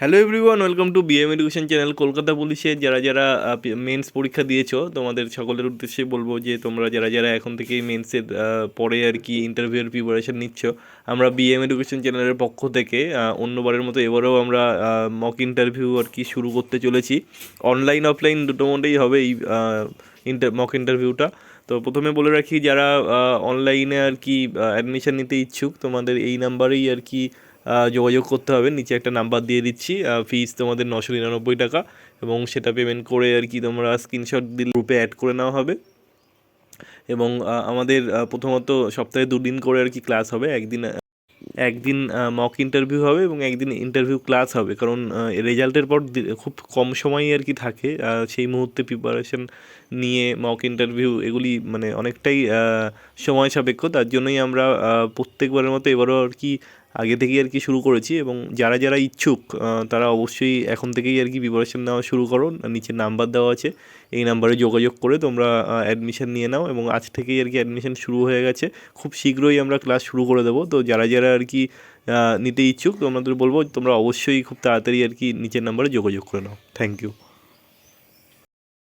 Hello everyone welcome to BM education channel Kolkata পুলিশের যারা যারা মেন্স পরীক্ষা দিয়েছ, তোমাদের সকলের উদ্দেশ্যে বলব যে তোমরা যারা যারা এখন থেকেই মেন্সের পরে আর কি ইন্টারভিউয়ের প্রিপারেশন নিচ্ছ, আমরা বিএম এডুকেশন চ্যানেলের পক্ষ থেকে অন্যবারের মতো এবারেও আমরা মক ইন্টারভিউ আর কি শুরু করতে চলেছি। অনলাইন অফলাইন দুটো মধ্যেই হবে এই ইন্টার মক ইন্টারভিউটা তো প্রথমে বলে রাখি, যারা অনলাইনে আর কি অ্যাডমিশান নিতে ইচ্ছুক, তোমাদের এই নাম্বারেই আর কি যোগাযোগ করতে হবে। নিচে একটা নাম্বার দিয়ে দিচ্ছি। ফিজ তোমাদের নশো নিরানব্বই টাকা এবং সেটা পেমেন্ট করে আর কি তোমরা স্ক্রিনশট দিলে গ্রুপে অ্যাড করে নেওয়া হবে। এবং আমাদের প্রথমত সপ্তাহে দুদিন করে আর কি ক্লাস হবে। একদিন একদিন মক ইন্টারভিউ হবে এবং একদিন ইন্টারভিউ ক্লাস হবে। কারণ রেজাল্টের পর খুব কম সময়ই আর কি থাকে। সেই মুহূর্তে প্রিপারেশন নিয়ে মক ইন্টারভিউ এগুলি মানে অনেকটাই সময় সাপেক্ষ। তার জন্যই আমরা প্রত্যেকবারের মতো এবারও আর কি আগে থেকেই আর কি শুরু করেছি এবং যারা যারা ইচ্ছুক তারা অবশ্যই এখন থেকেই আর কি প্রিপারেশন নেওয়া শুরু করো। নিচে নাম্বার দেওয়া আছে, এই নাম্বারে যোগাযোগ করে তোমরা অ্যাডমিশন নিয়ে নাও এবং আজ থেকেই আর কি অ্যাডমিশন শুরু হয়ে গেছে। খুব শীঘ্রই আমরা ক্লাস শুরু করে দেবো। তো যারা যারা আর কি নিতে ইচ্ছুক তোমাদের বলব তোমরা অবশ্যই খুব তাড়াতাড়ি আর কি নিচের নাম্বারে যোগাযোগ করে নাও। Thank you